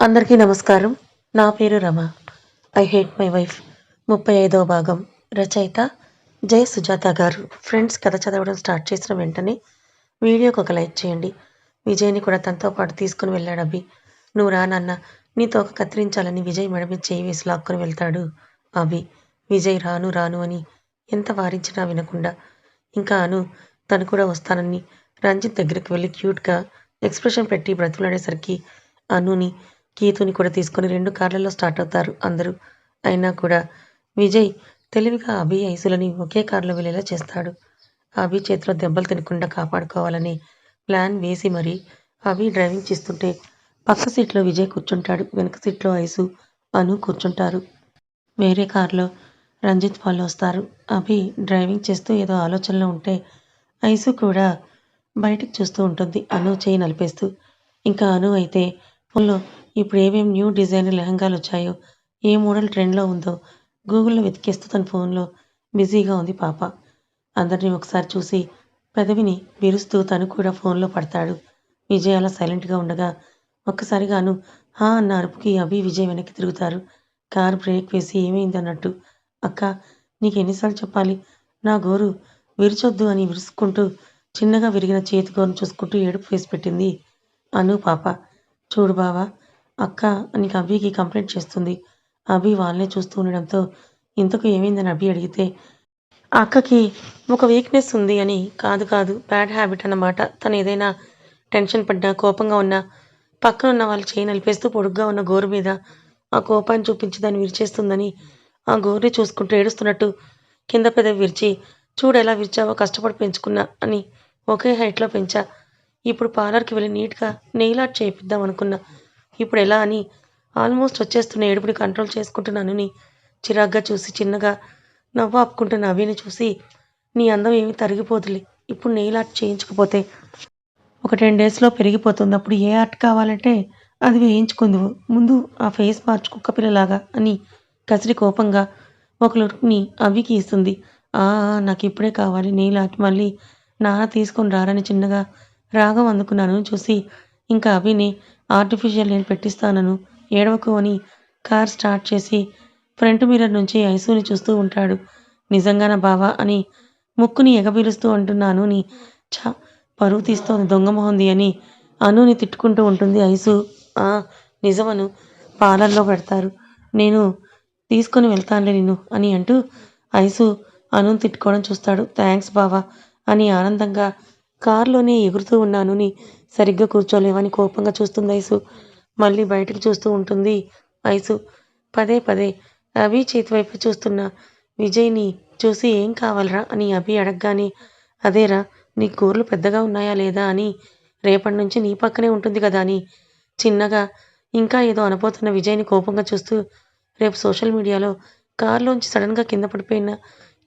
అందరికీ నమస్కారం. నా పేరు Rama. I hate my wife. ముప్పై ఐదవ భాగం. రచయిత జయ సుజాత గారు. ఫ్రెండ్స్ కథ చదవడం స్టార్ట్ చేసిన వెంటనే వీడియోకి ఒక లైక్ చేయండి. విజయ్ని కూడా తనతో పాటు తీసుకుని వెళ్ళాడు అభి. నువ్వు రా నాన్న. నీతో ఒక కత్తిరించాలని విజయ్ మెడమి చేయి వేసి లాక్కొని వెళ్తాడు అభి. విజయ్ రాను రాను అని ఎంత వారించినా వినకుండా. ఇంకా అను తను కూడా వస్తానని రంజిత్ దగ్గరికి వెళ్ళి క్యూట్గా ఎక్స్ప్రెషన్ పెట్టి బ్రతిమలాడేసరికి అనుని గీతుని కూడా తీసుకొని రెండు కార్లలో స్టార్ట్ అవుతారు అందరూ. అయినా కూడా విజయ్ తెలివిగా అభి ఐసులని ఒకే కారులో వెళ్ళేలా చేస్తాడు. అభి చేతిలో దెబ్బలు తినకుండా కాపాడుకోవాలని ప్లాన్ వేసి మరీ అభి డ్రైవింగ్ చేస్తుంటే పక్క సీట్లో విజయ్ కూర్చుంటాడు. వెనక సీట్లో ఐసు అను కూర్చుంటారు. వేరే కారులో రంజిత్ వాళ్ళు వస్తారు. అభి డ్రైవింగ్ చేస్తూ ఏదో ఆలోచనలో ఉంటే ఐసు కూడా బయటికి చూస్తూ ఉంటుంది. అను చేయి నలిపేస్తూ. ఇంకా అను అయితే ఫోన్లో ఇప్పుడు ఏమేమి న్యూ డిజైన్ లెహంగాలు వచ్చాయో ఏ మోడల్ ట్రెండ్లో ఉందో గూగుల్లో వెతికేస్తూ తన ఫోన్లో బిజీగా ఉంది పాప. అందరినీ ఒకసారి చూసి పెదవిని విరుస్తూ తను కూడా ఫోన్లో పడతాడు. విజయ్ అలా సైలెంట్గా ఉండగా ఒక్కసారిగాను హా అన్న అరుపుకి అభి విజయ్ వెనక్కి తిరుగుతారు. కార్ బ్రేక్ వేసి ఏమైంది అన్నట్టు అక్క నీకు ఎన్నిసార్లు చెప్పాలి? నా గోరు విరిచొద్దు అని విరుచుకుంటూ చిన్నగా విరిగిన చేతి గోరును చూసుకుంటూ ఏడుపు వేసి పెట్టింది అను పాప. చూడు బావా అక్క నీకు అభికి కంప్లైంట్ చేస్తుంది. అభి వాళ్ళనే చూస్తూ ఉండడంతో ఇంతకు ఏమైందని అభి అడిగితే ఆ అక్కకి ఒక వీక్నెస్ ఉంది అని కాదు కాదు బ్యాడ్ హ్యాబిట్ అన్నమాట. తను ఏదైనా టెన్షన్ పడ్డా కోపంగా ఉన్నా పక్కన ఉన్న వాళ్ళు చేయి నలిపేస్తూ పొడుగ్గా ఉన్న గోరు మీద ఆ కోపాన్ని చూపించి దాన్ని విరిచేస్తుందని ఆ గోరుని చూసుకుంటూ ఏడుస్తున్నట్టు కింద పెద్ద విరిచి చూడు ఎలా విరిచావో కష్టపడి పెంచుకున్నా అని ఒకే హైట్లో పెంచా. ఇప్పుడు పార్లర్కి వెళ్ళి నీట్గా నెయిల్ ఆర్ట్ చేయిద్దాం అనుకున్నా. ఇప్పుడు ఎలా అని ఆల్మోస్ట్ వచ్చేస్తున్న ఏడుపుని కంట్రోల్ చేసుకుంటున్నానని చిరాగ్గా చూసి చిన్నగా నవ్వు ఆపుకుంటున్న అవిని చూసి నీ అందం ఏమీ తరిగిపోదులే. ఇప్పుడు నెయిల్ ఆర్ట్ చేయించకపోతే ఒక టెన్ డేస్లో పెరిగిపోతుంది అప్పుడు ఏ ఆర్ట్ కావాలంటే అది వేయించుకుందువు. ముందు ఆ ఫేస్ మార్చు కుక్కపిల్లలాగా అని కసిరి కోపంగా ఒక లుక్ని అవికి ఇస్తుంది. ఆ నాకు ఇప్పుడే కావాలి నెయిల్ ఆర్ట్. మళ్ళీ నాన్న తీసుకొని రారని చిన్నగా రాగం అందుకున్నాను. చూసి ఇంకా అవిని ఆర్టిఫిషియల్ నేను పెట్టిస్తానను. ఏడవకు అని కార్ స్టార్ట్ చేసి ఫ్రంట్ మిర్రర్ నుంచి ఐసుని చూస్తూ ఉంటాడు. నిజంగానా బావా అని ముక్కుని ఎగబీలుస్తూ అంటున్నాను. నీ ఛా పరువు తీస్తోంది దొంగమొహంది అని అనుని తిట్టుకుంటూ ఉంటుంది ఐసు. ఆ నిజమను పార్లర్లో పెడతారు. నేను తీసుకొని వెళ్తానులే నిన్ను అని అంటూ ఐసు అనుని తిట్టుకోవడం చూస్తాడు. థ్యాంక్స్ బావా అని ఆనందంగా కారులోనే ఎగురుతూ ఉన్నాను నీ సరిగ్గా కూర్చోలేవని కోపంగా చూస్తుంది ఐసు. మళ్ళీ బయటకు చూస్తూ ఉంటుంది ఐసు. పదే పదే అభి చేతి వైపు చూస్తున్న విజయ్ని చూసి ఏం కావాలరా అని అభి అడగగానే అదేరా నీ కూరలు పెద్దగా ఉన్నాయా లేదా అని రేపటి నుంచి నీ పక్కనే ఉంటుంది కదా అని. చిన్నగా ఇంకా ఏదో అనబోతున్న విజయ్ని కోపంగా చూస్తూ రేపు సోషల్ మీడియాలో కారులోంచి సడన్గా కింద పడిపోయిన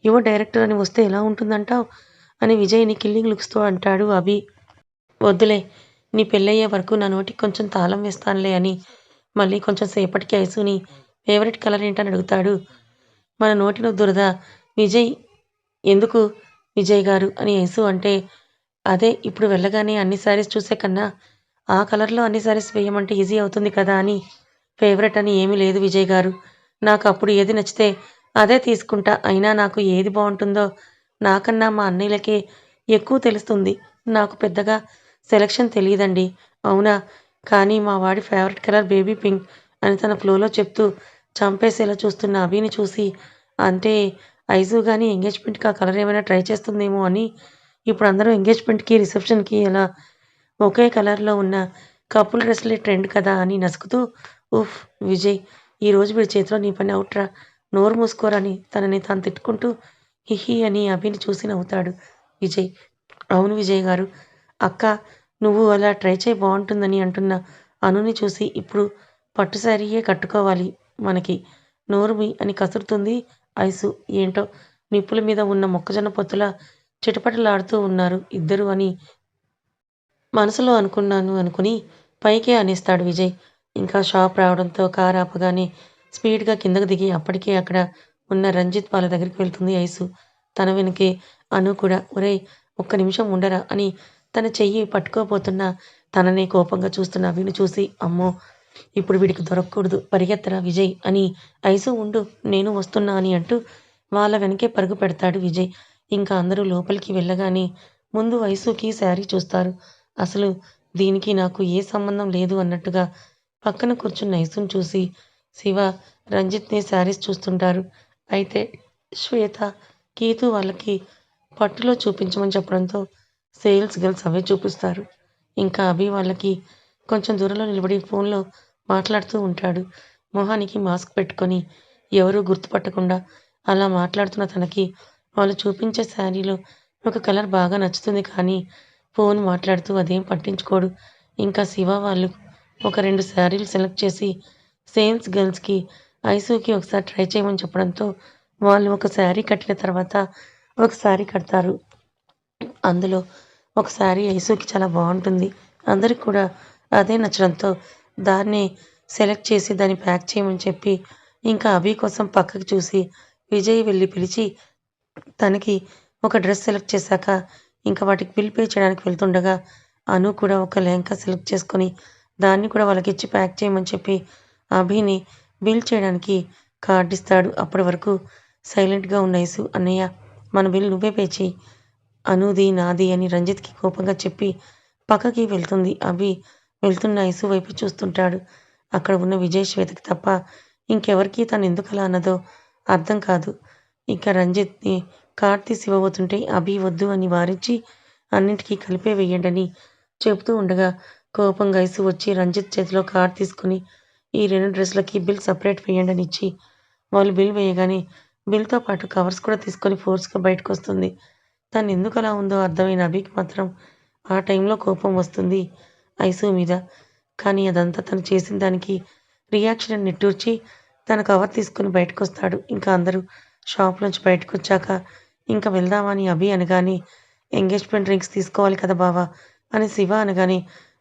యువ డైరెక్టర్ అని వస్తే ఎలా ఉంటుందంటావు? అని విజయ్ని కిల్లింగ్ లుక్స్తో అంటాడు అభి. వద్దులే నీ పెళ్ళయ్యే వరకు నా నోటికి కొంచెం తాళం వేస్తానులే అని మళ్ళీ కొంచెం సేపటికి ఐసుని ఫేవరెట్ కలర్ ఏంటని అడుగుతాడు. మన నోటిలో దురద విజయ్ ఎందుకు విజయ్ గారు అని ఐసు అంటే అదే ఇప్పుడు వెళ్ళగానే అన్ని శారీస్ చూసే కన్నా ఆ కలర్లో అన్ని శారీస్ వేయమంటే ఈజీ అవుతుంది కదా అని ఫేవరెట్ అని ఏమీ లేదు విజయ్ గారు. నాకు అప్పుడు ఏది నచ్చితే అదే తీసుకుంటా అయినా నాకు ఏది బాగుంటుందో నాకన్నా మా అన్నయ్యలకే ఎక్కువ తెలుస్తుంది. నాకు పెద్దగా సెలక్షన్ తెలియదండి. అవునా? కానీ మా వాడి ఫేవరెట్ కలర్ బేబీ పింక్ అని తన ఫ్లోలో చెప్తూ చంపేసేలా చూస్తున్న అభిని చూసి అంటే ఐజు కానీ ఎంగేజ్మెంట్కి ఆ కలర్ ఏమైనా ట్రై చేస్తుందేమో అని ఇప్పుడు అందరూ ఎంగేజ్మెంట్కి రిసెప్షన్కి ఎలా ఒకే కలర్లో ఉన్న కపుల్ డ్రెస్లే ట్రెండ్ కదా అని నసుకుతూ ఉఫ్ విజయ్ ఈరోజు వీడి చేతిలో నీ పని అవుట్రా. నోరు మూసుకోరని తనని తాను తిట్టుకుంటూ హిహి అని అభిని చూసి నవ్వుతాడు. విజయ్ అవును విజయ్ గారు. అక్క నువ్వు అలా ట్రై చేయి బాగుంటుందని అంటున్న అనుని చూసి ఇప్పుడు పట్టు శారీయే కట్టుకోవాలి మనకి. నోరుమి అని కసురుతుంది ఐసు. ఏంటో నిప్పుల మీద ఉన్న మొక్కజొన్న పొత్తుల చిటపటలాడుతూ ఉన్నారు ఇద్దరు అని మనసులో అనుకున్నాను అనుకుని పైకే అనేస్తాడు విజయ్. ఇంకా షాప్ రావడంతో కారు ఆపగానే స్పీడ్గా కిందకు దిగి అప్పటికే అక్కడ ఉన్న రంజిత్ వాళ్ళ దగ్గరికి వెళ్తుంది ఐసు. తన వెనకే అను కూడా ఒరే ఒక్క నిమిషం ఉండరా అని తన చెయ్యి పట్టుకోబోతున్న తననే కోపంగా చూస్తున్న అభిని చూసి అమ్మో ఇప్పుడు వీడికి దొరకకూడదు పరిగెత్తరా విజయ్ అని ఐసు ఉండు నేను వస్తున్నా అని అంటూ వాళ్ళ వెనకే పరుగు పెడతాడు విజయ్. ఇంకా అందరూ లోపలికి వెళ్ళగానే ముందు ఐసుకి శారీ చూస్తారు. అసలు దీనికి నాకు ఏ సంబంధం లేదు అన్నట్టుగా పక్కన కూర్చున్న ఐసుని చూసి శివ రంజిత్ని శారీస్ చూస్తుంటారు. అయితే శ్వేత గీతు వాళ్ళకి పట్టులో చూపించమని చెప్పడంతో సేల్స్ గర్ల్స్ అవే చూపిస్తారు. ఇంకా అభి వాళ్ళకి కొంచెం దూరంలో నిలబడి ఫోన్లో మాట్లాడుతూ ఉంటాడు. మొహానికి మాస్క్ పెట్టుకొని ఎవరూ గుర్తుపట్టకుండా అలా మాట్లాడుతున్న తనకి వాళ్ళు చూపించే శారీలో ఒక కలర్ బాగా నచ్చుతుంది కానీ ఫోన్ మాట్లాడుతూ అదేం పట్టించుకోడు. ఇంకా శివ వాళ్ళు ఒక రెండు శారీలు సెలెక్ట్ చేసి సేల్స్ గర్ల్స్కి ఐసూకి ఒకసారి ట్రై చేయమని చెప్పడంతో వాళ్ళు ఒక శారీ కట్టిన తర్వాత ఒక శారీ కడతారు. అందులో ఒక శారీ ఐసూకి చాలా బాగుంటుంది. అందరికి కూడా అదే నచ్చడంతో దాన్ని సెలెక్ట్ చేసి దాన్ని ప్యాక్ చేయమని చెప్పి ఇంకా అభి కోసం పక్కకు చూసి విజయ్ వెళ్ళి పిలిచి తనకి ఒక డ్రెస్ సెలెక్ట్ చేశాక ఇంకా వాటికి బిల్ పే చేయడానికి వెళ్తుండగా అను కూడా ఒక లెహంగా సెలెక్ట్ చేసుకొని దాన్ని కూడా వాళ్ళకి ఇచ్చి ప్యాక్ చేయమని చెప్పి అభిని బిల్ చేయడానికి కార్డు ఇస్తాడు. అప్పటి వరకు సైలెంట్గా ఉన్న ఐసు అన్నయ్య మన బిల్ నువ్వే పే చేయి అనుది నాది అని రంజిత్కి కోపంగా చెప్పి పక్కకి వెళ్తుంది. అభి వెళ్తున్న యేసు వైపు చూస్తుంటాడు. అక్కడ ఉన్న విజయ్ శ్వేతకి తప్ప ఇంకెవరికి తను ఎందుకు అలా అన్నదో అర్థం కాదు. ఇక రంజిత్ని కార్ తీసి ఇవ్వబోతుంటే అభి వద్దు అని వారించి అన్నింటికీ కలిపే వేయండని చెబుతూ ఉండగా కోపంగా ఐసు వచ్చి రంజిత్ చేతిలో కార్ తీసుకుని ఈ రెండు డ్రెస్సులకి బిల్ సపరేట్ వేయండి అని ఇచ్చి వాళ్ళు బిల్ వేయగానే బిల్తో పాటు కవర్స్ కూడా తీసుకొని ఫోర్స్గా బయటకు వస్తుంది తను ఎందుకు అలా ఉందో అర్థమైన అభికి మాత్రం ఆ టైంలో కోపం వస్తుంది ఐసు మీద. కానీ అదంతా తను చేసిన దానికి రియాక్షన్ నిట్టూర్చి తన కవర్ తీసుకుని బయటకు వస్తాడు ఇంకా అందరూ షాప్ నుంచి బయటకు వచ్చాక ఇంకా వెళ్దామని అభి అనగానే ఎంగేజ్మెంట్ రింగ్స్ తీసుకోవాలి కదా బావా అని శివ అనగానే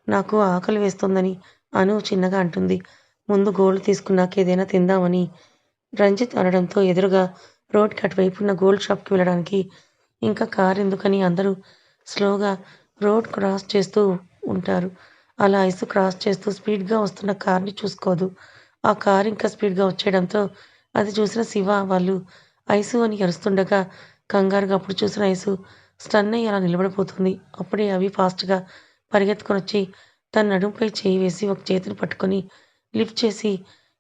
నాకు ఆకలి వేస్తుందని అను చిన్నగా అంటుంది. ముందు గోల్డ్ తీసుకున్నాక ఏదైనా తిందామని రంజిత్ అనడంతో ఎదురుగా రోడ్ అటువైపు ఉన్న గోల్డ్ షాప్కి వెళ్ళడానికి ఇంకా కార్ ఎందుకని అందరూ స్లోగా రోడ్ క్రాస్ చేస్తూ ఉంటారు. అలా ఐసు క్రాస్ చేస్తూ స్పీడ్గా వస్తున్న కార్ని చూసుకోదు. ఆ కార్ ఇంకా స్పీడ్గా వచ్చేయడంతో అది చూసిన శివ వాళ్ళు ఐసు అని అరుస్తుండగా కంగారుగా అప్పుడు చూసిన ఐసు స్టన్ అయ్యి అలా నిలబడిపోతుంది. అప్పుడే అవి ఫాస్ట్గా పరిగెత్తుకొని వచ్చి తన నడుముపై చేయి వేసి ఒక చేతిని పట్టుకొని లిఫ్ట్ చేసి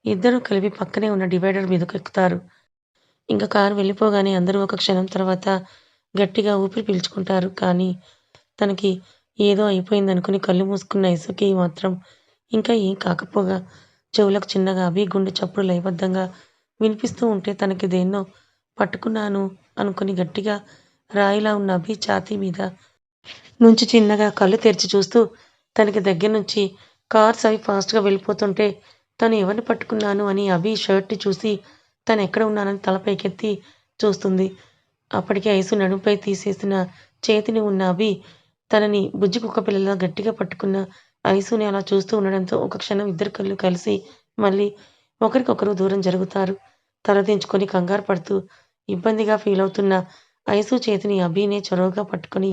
ఇద్దరూ కలిపి పక్కనే ఉన్న డివైడర్ మీదకు ఎక్కుతారు. ఇంకా కారు వెళ్ళిపోగానే అందరూ ఒక క్షణం తర్వాత గట్టిగా ఊపిరి పీల్చుకుంటారు. కానీ తనకి ఏదో అయిపోయిందనుకుని కళ్ళు మూసుకున్న ఇసుకి మాత్రం ఇంకా ఏం కాకపోగా చెవులకు చిన్నగా అవి గుండె చప్పుడు లయబద్ధంగా వినిపిస్తూ ఉంటే తనకి దేన్నో పట్టుకున్నాను అనుకుని గట్టిగా రాయిలా ఉన్న అభి ఛాతీ మీద నుంచి చిన్నగా కళ్ళు తెరిచి చూస్తూ తనకి దగ్గర నుంచి కార్స్ అవి ఫాస్ట్గా వెళ్ళిపోతుంటే తను ఎవరిని పట్టుకున్నాను అని అభి షర్ట్ని చూసి తను ఎక్కడ ఉన్నానని తలపైకెత్తి చూస్తుంది. అప్పటికే ఐసు నడుంపై తీసేసిన చేతిని ఉన్న అభి తనని బుజ్జి కుక్క పిల్లలా గట్టిగా పట్టుకున్న ఐసుని అలా చూస్తూ ఉండడంతో ఒక క్షణం ఇద్దరు కళ్ళు కలిసి మళ్ళీ ఒకరికొకరు దూరం జరుగుతారు. తలదించుకొని కంగారు పడుతూ ఇబ్బందిగా ఫీల్ అవుతున్న ఐసు చేతిని అభినే చొరవగా పట్టుకొని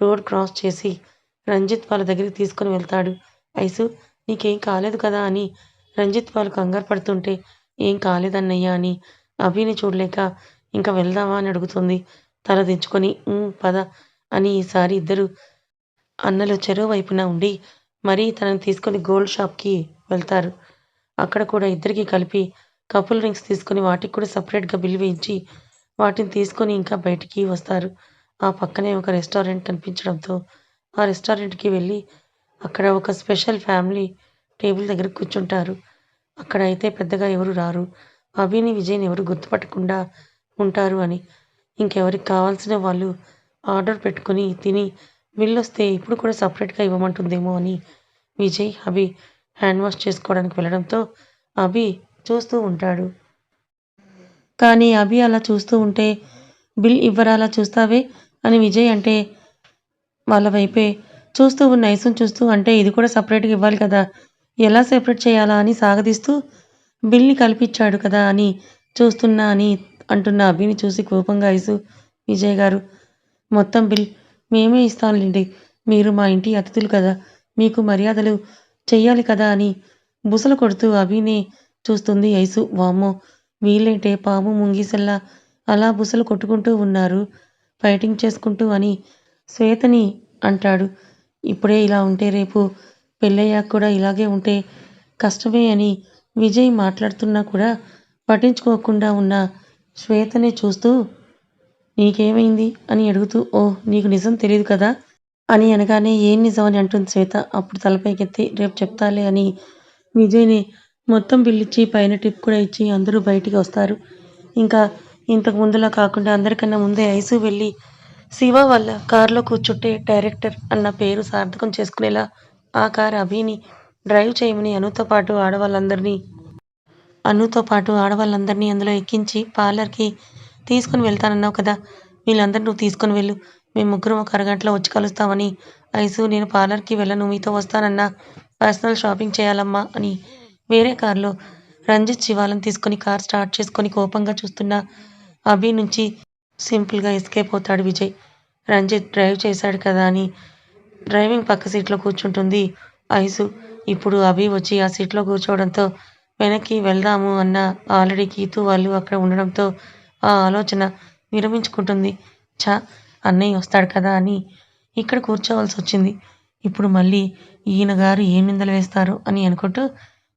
రోడ్ క్రాస్ చేసి రంజిత్ వాళ్ళ దగ్గరికి తీసుకొని వెళ్తాడు. ఐసు నీకేం కాలేదు కదా అని రంజిత్ వాళ్ళు కంగారు పడుతుంటే ఏం కాలేదన్నయ్యా అని అభిని చూడలేక ఇంకా వెళ్దామా అని అడుగుతుంది. తల దించుకొని పద అని ఈసారి ఇద్దరు అన్నలు చెరువు వైపున ఉండి మరీ తనని తీసుకొని గోల్డ్ షాప్కి వెళ్తారు. అక్కడ కూడా ఇద్దరికి కలిపి కపుల్ రింగ్స్ తీసుకొని వాటికి కూడా సపరేట్గా బిల్ వేయించి వాటిని తీసుకొని ఇంకా బయటికి వస్తారు. ఆ పక్కనే ఒక రెస్టారెంట్ కనిపించడంతో ఆ రెస్టారెంట్కి వెళ్ళి అక్కడ ఒక స్పెషల్ ఫ్యామిలీ టేబుల్ దగ్గర కూర్చుంటారు. అక్కడ అయితే పెద్దగా ఎవరు రారు. అభిని విజయ్ని ఎవరు గుర్తుపట్టకుండా ఉంటారు అని. ఇంకెవరికి కావాల్సిన వాళ్ళు ఆర్డర్ పెట్టుకొని తిని బిల్ వస్తే ఇప్పుడు కూడా సపరేట్గా ఇవ్వమంటుందేమో అని విజయ్ అభి హ్యాండ్ వాష్ చేసుకోవడానికి వెళ్ళడంతో అభి చూస్తూ ఉంటాడు. కానీ అభి అలా చూస్తూ ఉంటే బిల్ ఇవ్వరా అలా చూస్తావే? అని విజయ్ అంటే వాళ్ళ వైపే చూస్తూ ఉన్న ఐసుని చూస్తూ అంటే ఇది కూడా సపరేట్గా ఇవ్వాలి కదా ఎలా సెపరేట్ చేయాలా అని సాగదీస్తూ బిల్ని కల్పించాడు కదా అని చూస్తున్నా అని అంటున్న అభిని చూసి కోపంగా ఐసు విజయ్ గారు మొత్తం బిల్ మేమే ఇస్తాంలేండి మీరు మా ఇంటి అతిథులు కదా మీకు మర్యాదలు చెయ్యాలి కదా అని బుసలు కొడుతూ అభినే చూస్తుంది ఐసు. వామ్మో! వీళ్ళేంటే పాము ముంగీసల్లా అలా బుసలు కొట్టుకుంటూ ఉన్నారు ఫైటింగ్ చేసుకుంటూ అని శ్వేతని అంటాడు. ఇప్పుడే ఇలా ఉంటే రేపు పెళ్ళయ్యాక కూడా ఇలాగే ఉంటే కష్టమే అని విజయ్ మాట్లాడుతున్నా కూడా పట్టించుకోకుండా ఉన్న శ్వేతనే చూస్తూ నీకేమైంది? అని అడుగుతూ ఓ నీకు నిజం తెలియదు కదా! అని అనగానే ఏం నిజం అని అంటుంది శ్వేత. అప్పుడు తలపైకెత్తి రేపు చెప్తాలే అని విజయ్ని మొత్తం బిల్లిచ్చి పైన టిప్ కూడా ఇచ్చి అందరూ బయటికి వస్తారు. ఇంకా ఇంతకు ముందులా కాకుండా అందరికన్నా ముందే ఐసు వెళ్ళి శివ వల్ల కారులో కూర్చుంటే డైరెక్టర్ అన్న పేరు సార్థకం చేసుకునేలా ఆ కారు అభిని డ్రైవ్ చేయమని అనుతో పాటు ఆడవాళ్ళందరినీ అనుతో పాటు ఆడవాళ్ళందరినీ అందులో ఎక్కించి పార్లర్కి తీసుకుని వెళ్తానన్నావు కదా. వీళ్ళందరినీ నువ్వు తీసుకుని వెళ్ళు. మేము ముగ్గురం ఒక అరగంటలో వచ్చి కలుస్తామని ఐసు నేను పార్లర్కి వెళ్ళను మీతో వస్తానన్నా. పర్సనల్ షాపింగ్ చేయాలమ్మా అని వేరే కారులో రంజిత్ శివాలను తీసుకొని కార్ స్టార్ట్ చేసుకొని కోపంగా చూస్తున్న అభి నుంచి సింపుల్గా ఎస్కేప్ అవుతాడు విజయ్. రంజిత్ డ్రైవ్ చేశాడు కదా అని డ్రైవింగ్ పక్క సీట్లో కూర్చుంటుంది ఐసు. ఇప్పుడు అభి వచ్చి ఆ సీట్లో కూర్చోవడంతో వెనక్కి వెళ్దాము అన్న ఆల్రెడీ కీతూ వాళ్ళు అక్కడ ఉండడంతో ఆ ఆలోచన విరమించుకుంటుంది. చ అన్నయ్య వస్తాడు కదా అని ఇక్కడ కూర్చోవలసి వచ్చింది. ఇప్పుడు మళ్ళీ ఈయన గారు ఏం నిందలు వేస్తారు అని అనుకుంటూ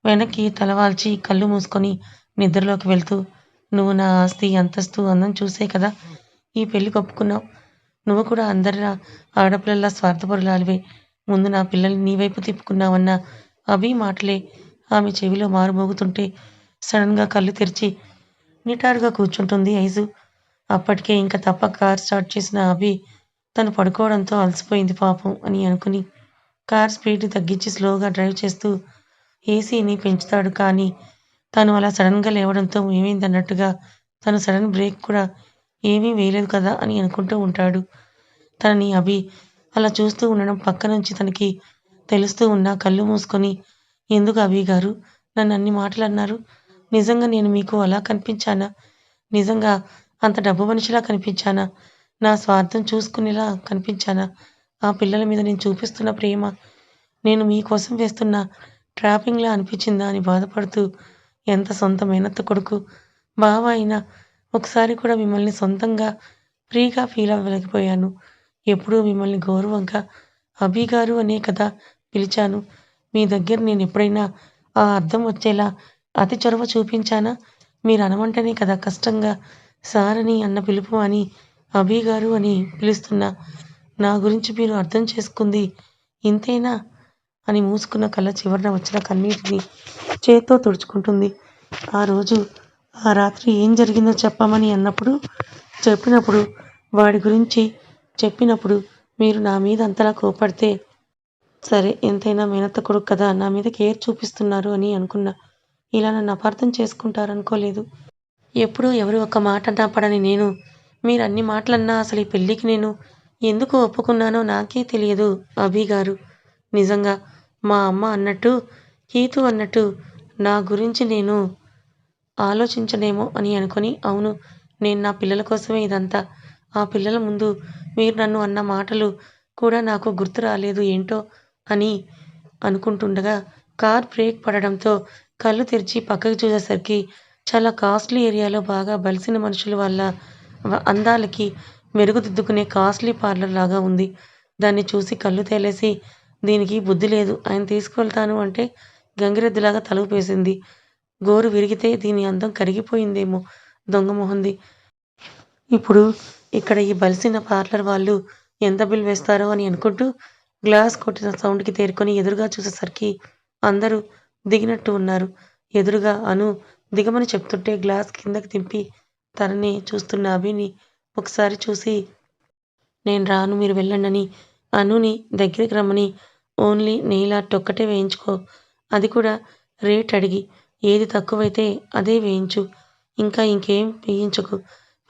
వెనక్కి తలవాల్చి కళ్ళు మూసుకొని నిద్రలోకి వెళ్తూ నువ్వు నా ఆస్తి అంతస్తు అందం చూసే కదా. ఈ పెళ్ళి ఒప్పుకున్నావు నువ్వు కూడా అందరిలా ఆడపిల్లల్లా స్వార్థపరులాలివే ముందు నా పిల్లల్ని నీ వైపు తిప్పుకున్నావన్న అభి మాటలే. ఆమె చెవిలో మారుమోగుతుంటే సడన్గా కళ్ళు తెరిచి నిటారుగా కూర్చుంటుంది ఐజు. అప్పటికే ఇంకా తప్ప కార్ స్టార్ట్ చేసిన అభి తను పడుకోవడంతో అలసిపోయింది పాపం అని అనుకుని కార్ స్పీడ్ తగ్గించి స్లోగా డ్రైవ్ చేస్తూ ఏసీని పెంచుతాడు కానీ తను అలా సడన్గా లేవడంతో ఏమైంది అన్నట్టుగా తను సడన్ బ్రేక్ కూడా ఏమీ వేయలేదు కదా అని అనుకుంటూ ఉంటాడు. తనని అభి అలా చూస్తూ ఉండడం పక్క నుంచి తనకి తెలుస్తూ ఉన్నా కళ్ళు మూసుకొని ఎందుకు అభి గారు? నన్ను అన్ని మాటలు అన్నారు. నిజంగా నేను మీకు అలా కనిపించానా? నిజంగా అంత డబ్బు మనిషిలా కనిపించానా? నా స్వార్థం చూసుకునేలా కనిపించానా? ఆ పిల్లల మీద నేను చూపిస్తున్న ప్రేమ నేను మీకోసం వేస్తున్న ట్రాపింగ్లా అనిపించిందా? అని బాధపడుతూ ఎంత సొంత మేనత్త కొడుకు? బావ అయినా ఒకసారి కూడా మిమ్మల్ని సొంతంగా ఫ్రీగా ఫీల్ అవ్వలేకపోయాను. ఎప్పుడూ మిమ్మల్ని గౌరవంగా అభి గారు అనే కదా పిలిచాను. మీ దగ్గర నేను ఎప్పుడైనా ఆ అర్థం వచ్చేలా అతి చొరవ చూపించానా? మీరు అనమంటేనే కదా కష్టంగా సార్ అని అన్న పిలుపు అని అభి గారు అని పిలుస్తున్నా. నా గురించి మీరు అర్థం చేసుకుంది ఇంతేనా? అని మూసుకున్న కళ్ళ చివరన వచ్చిన కన్నీటిని చేత్తో తుడుచుకుంటుంది. ఆ రోజు ఆ రాత్రి ఏం జరిగిందో చెప్పమని అన్నప్పుడు చెప్పినప్పుడు వాడి గురించి చెప్పినప్పుడు మీరు నా మీద అంతలా కోపడితే సరే ఎంతైనా మేనత్త కొడుకు కదా నా మీద కేర్ చూపిస్తున్నారు అని అనుకున్నా. ఇలా నన్ను అపార్థం చేసుకుంటారనుకోలేదు. ఎప్పుడూ ఎవరు ఒక మాట అన్నా పడని నేను మీరు అన్ని మాటలన్నా అసలు ఈ పెళ్ళికి నేను ఎందుకు ఒప్పుకున్నానో నాకే తెలియదు అభి గారు. నిజంగా మా అమ్మ అన్నట్టు కీతు అన్నట్టు నా గురించి నేను ఆలోచించనేమో అని అనుకొని అవును నేను నా పిల్లల కోసమే ఇదంతా. ఆ పిల్లల ముందు మీరు నన్ను అన్న మాటలు కూడా నాకు గుర్తు రాలేదు ఏంటో అని అనుకుంటుండగా కార్ బ్రేక్ పడడంతో కళ్ళు తెరిచి పక్కకి చూసేసరికి చాలా కాస్ట్లీ ఏరియాలో బాగా బలిసిన మనుషుల వల్ల అందాలకి మెరుగుదిద్దుకునే కాస్ట్లీ పార్లర్ లాగా ఉంది. దాన్ని చూసి కళ్ళు తేలేసి దీనికి బుద్ధి లేదు ఆయన తీసుకువెళ్తాను అంటే గంగిరెద్దులాగా తలుపేసింది గోరు విరిగితే దీని అందం కరిగిపోయిందేమో దొంగ మొహంది. ఇప్పుడు ఇక్కడ ఈ బలిసిన పార్లర్ వాళ్ళు ఎంత బిల్ వేస్తారో అని అనుకుంటూ గ్లాస్ కొట్టిన సౌండ్కి తేరుకొని ఎదురుగా చూసేసరికి అందరూ దిగినట్టు ఉన్నారు. ఎదురుగా అను దిగమని చెప్తుంటే గ్లాస్ కిందకి దింపి తనని చూస్తున్న అభిని ఒకసారి చూసి నేను రాను మీరు వెళ్ళండని. అనుని దగ్గరికి రమ్మని ఓన్లీ నెయిల్ ఆర్ట్ ఒక్కటే వేయించుకో. అది కూడా రేట్ అడిగి ఏది తక్కువైతే అదే వేయించు. ఇంకా ఇంకేం వేయించకు.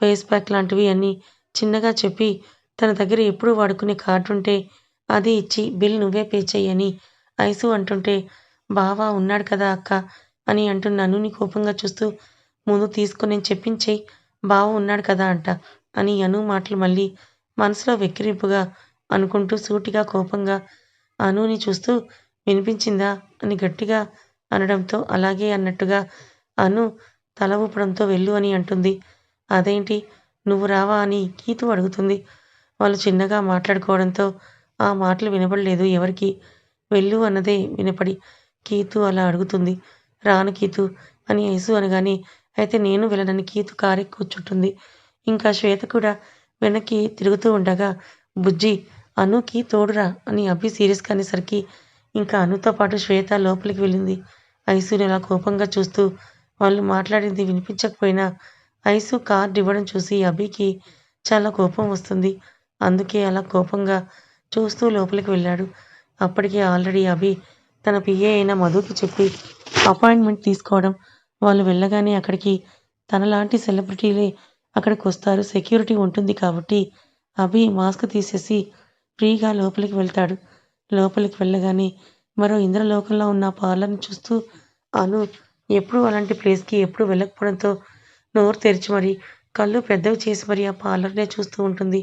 ఫేస్ ప్యాక్ లాంటివి అన్నీ చిన్నగా చెప్పి తన దగ్గర ఎప్పుడు వాడుకునే కార్డు ఉంటే అది ఇచ్చి బిల్ నువ్వే పే చెయ్యని ఐసు అంటుంటే బావా ఉన్నాడు కదా అక్క అని అంటున్నాను అనుని కోపంగా చూస్తూ ముందు తీసుకుని నేను చెప్పించేయి. బావ ఉన్నాడు కదా అంట అని అను మాటలు మళ్ళీ మనసులో వెక్కిరింపుగా అనుకుంటూ సూటిగా కోపంగా అనుని చూస్తూ వినిపించిందా? అని గట్టిగా అనడంతో అలాగే అన్నట్టుగా అను తల ఊపడంతో వెళ్ళు అని అంటుంది. అదేంటి? నువ్వు రావా అని కీతు అడుగుతుంది. వాళ్ళు చిన్నగా మాట్లాడుకోవడంతో ఆ మాటలు వినపడలేదు ఎవరికి. వెళ్ళు అన్నదే వినపడి కీతు అలా అడుగుతుంది. రాను కీతు అని యేసు అనగానే అయితే నేను వెళ్ళనని కీతు కారెక్కి కూర్చుంటుంది ఇంకా శ్వేత కూడా వెనక్కి తిరుగుతూ ఉండగా బుజ్జి అనుకి తోడురా అని అభి సీరియస్గా అనేసరికి ఇంకా అనుతో పాటు శ్వేత లోపలికి వెళ్ళింది. ఐసుని అలా కోపంగా చూస్తూ వాళ్ళు మాట్లాడింది వినిపించకపోయినా ఐసు కార్డు ఇవ్వడం చూసి అభికి చాలా కోపం వస్తుంది. అందుకే అలా కోపంగా చూస్తూ లోపలికి వెళ్ళాడు. అప్పటికే ఆల్రెడీ అభి తన పిఏ అయిన మధుకి చెప్పి అపాయింట్మెంట్ తీసుకోవడం. వాళ్ళు వెళ్ళగానే అక్కడికి తనలాంటి సెలబ్రిటీలే అక్కడికి వస్తారు సెక్యూరిటీ ఉంటుంది కాబట్టి అభి మాస్క్ తీసేసి ఫ్రీగా లోపలికి వెళ్తాడు. లోపలికి వెళ్ళగానే మరో ఇంద్రలోకంలో ఉన్న పార్లర్ని చూస్తూ అను ఎప్పుడు అలాంటి ప్లేస్కి ఎప్పుడు వెళ్ళకపోవడంతో నోరు తెరిచి మరి కళ్ళు పెద్దవి చేసి మరి ఆ పార్లర్నే చూస్తూ ఉంటుంది.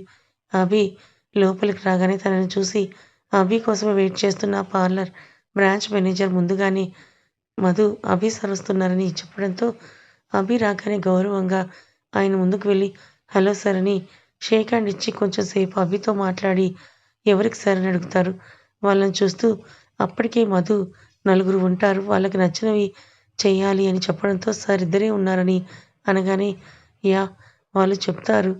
అభి లోపలికి రాగానే తనని చూసి అభి కోసమే వెయిట్ చేస్తున్న పార్లర్ బ్రాంచ్ మేనేజర్ ముందుగానే మధు అభి సార్ వస్తున్నారని చెప్పడంతో అభి రాగానే గౌరవంగా ఆయన ముందుకు వెళ్ళి హలో సార్ అని షేక్ హ్యాండ్ ఇచ్చి కొంచెం సేపు అభితో మాట్లాడి ఎవరికి సార్ అని అడుగుతారు. వాళ్ళని చూస్తూ అప్పటికే మధు నలుగురు ఉంటారు వాళ్ళకి నచ్చినవి చేయాలి అని చెప్పడంతో సార్ ఇద్దరే ఉన్నారని అనగానే యా వాళ్ళు చెప్తారు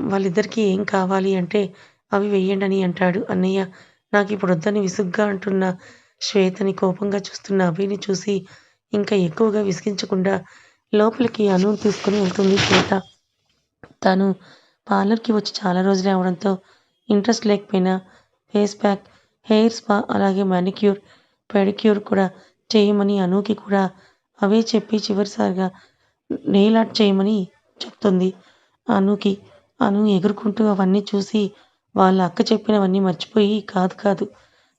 వాళ్ళిద్దరికీ ఏం కావాలి అంటే అవి వెయ్యండి అని అంటాడు అన్నయ్య. నాకు ఇప్పుడు వద్దని విసుగ్గా అంటున్న శ్వేతని కోపంగా చూస్తున్న అభిని చూసి ఇంకా ఎక్కువగా విసిగించకుండా లోపలికి అను తీసుకుని వెళ్తుంది శ్వేత. తను పార్లర్కి వచ్చి చాలా రోజులే అవడంతో ఇంట్రెస్ట్ లేకపోయినా ఫేస్ ప్యాక్ హెయిర్ స్పా అలాగే మానిక్యూర్ పెడిక్యూర్ కూడా చేయమని అనుకి కూడా అవే చెప్పి చివరిసారిగా నెయిల్ ఆర్ట్ చేయమని చెప్తుంది. అనుకి అను ఎగురుకుంటూ అవన్నీ చూసి వాళ్ళ అక్క చెప్పినవన్నీ మర్చిపోయి కాదు కాదు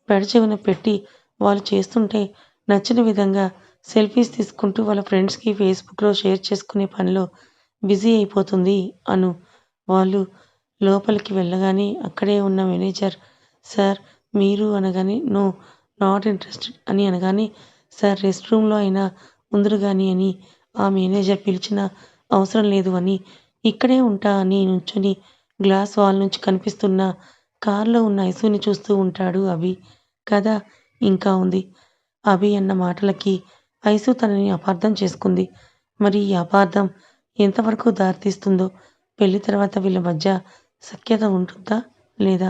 పెడచెవిన పెట్టి వాళ్ళు చేస్తుంటే నచ్చిన విధంగా సెల్ఫీస్ తీసుకుంటూ వాళ్ళ ఫ్రెండ్స్కి ఫేస్బుక్లో షేర్ చేసుకునే పనిలో బిజీ అయిపోతుంది అను. వాళ్ళు లోపలికి వెళ్ళగానే అక్కడే ఉన్న మేనేజర్ సార్ మీరు అనగానే నో నాట్ ఇంట్రెస్టెడ్ అని అనగానే సార్ రెస్ట్ రూమ్లో అయినా ఉందరు కానీ అని ఆ మేనేజర్ పిలిచిన అవసరం లేదు అని ఇక్కడే ఉంటా అని నుంచుని గ్లాస్ వాల్ నుంచి కనిపిస్తున్న కార్లో ఉన్న ఐసుని చూస్తూ ఉంటాడు అభి. కథ ఇంకా ఉంది అభి అన్న మాటలకి ఐసు తనని అపార్థం చేసుకుంది. మరి ఈ అపార్థం ఎంతవరకు దారితీస్తుందో? పెళ్ళి తర్వాత వీళ్ళ మధ్య సఖ్యత ఉంటుందా? లేదా?